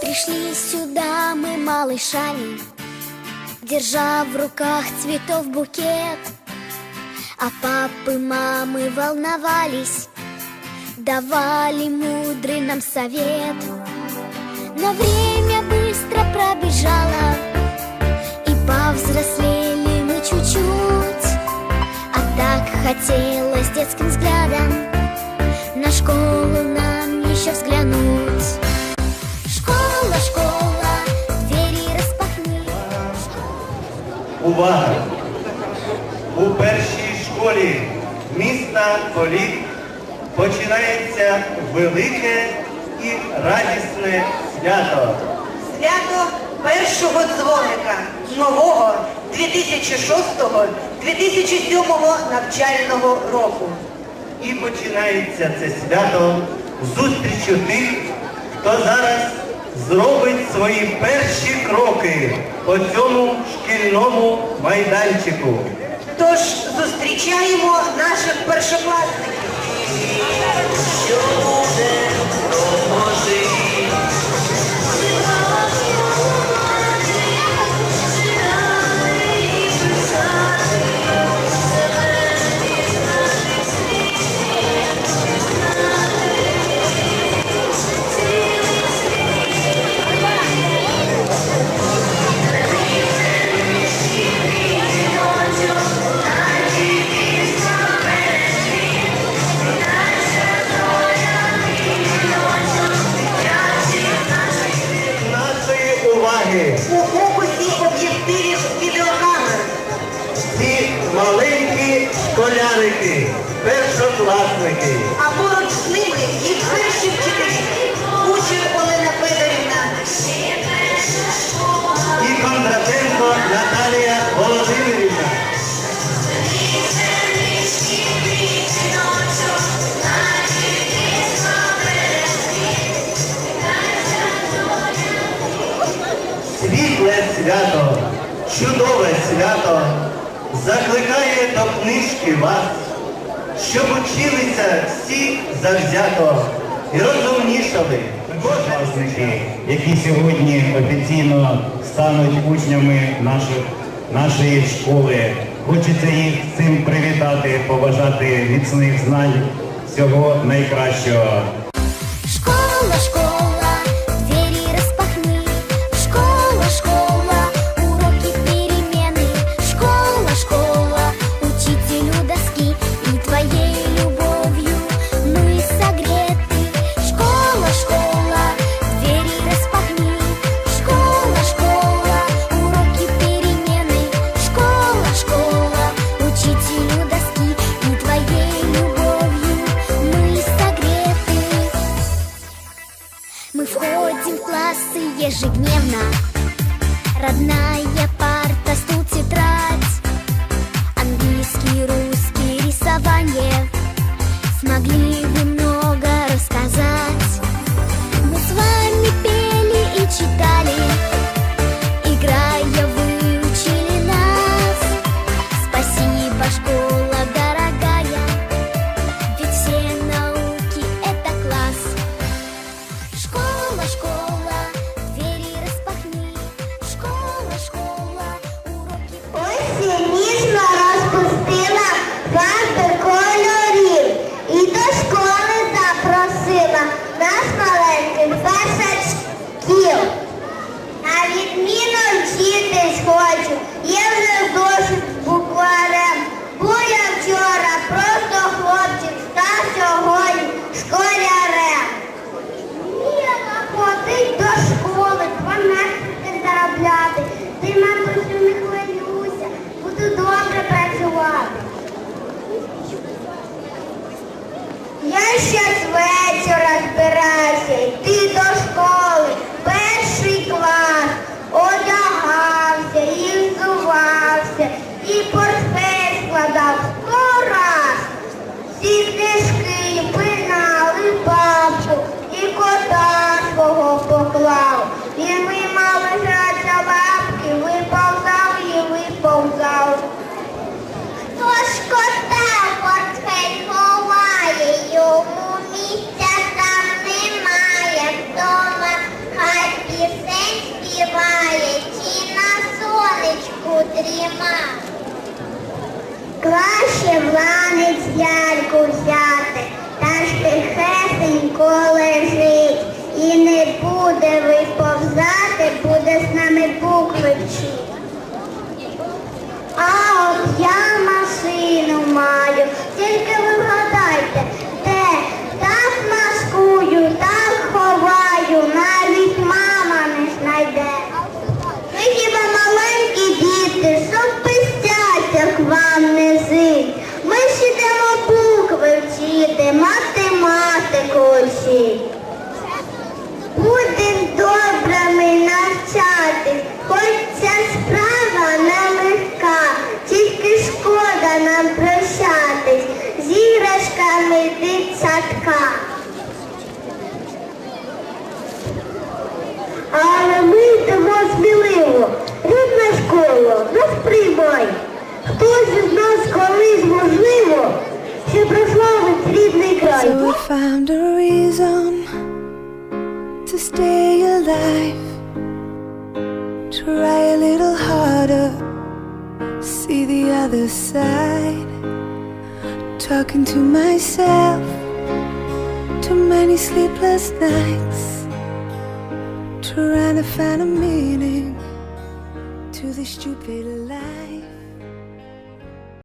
Пришли сюда мы малышами, Держа в руках цветов букет. А папы, мамы волновались, Давали мудрый нам совет. Но время быстро пробежало, И повзрослели мы чуть-чуть. А так хотелось детским взглядом На школу нам еще взглянуть. Школа, школа, двері розпахни. Увага! У першій школі міста Колік починається велике і радісне свято. Свято першого дзвоника нового 2006-2007 навчального року. І починається це свято зустрічю тих, хто зараз зробить свої перші кроки по цьому шкільному майданчику. Тож зустрічаємо наших першокласників. Школярики, першокласники. А поруч з ними їх перші вчителі. Учень Олена Федорівна. і Кондратенко Наталія Володимирівна. Світле свято, чудове свято закликає до книжки вас, щоб училися всі завзято і розумнішали. Учасники, які сьогодні офіційно стануть учнями наших, нашої школи. Хочеться їх цим привітати, побажати міцних знань, всього найкращого. Ежедневно. Родная вчитись хочу, є вже з букварем. Бо я вчора просто хлопчик став сьогодні школярем. Міла ходить до школи, Краще вланець дядьку взяти, та ж тихесенько лежить і не буде виповзати. So I found a reason to stay alive. Try a little harder, see the other side. Talking to myself, too many sleepless nights. Trying to find a meaning to this stupid life.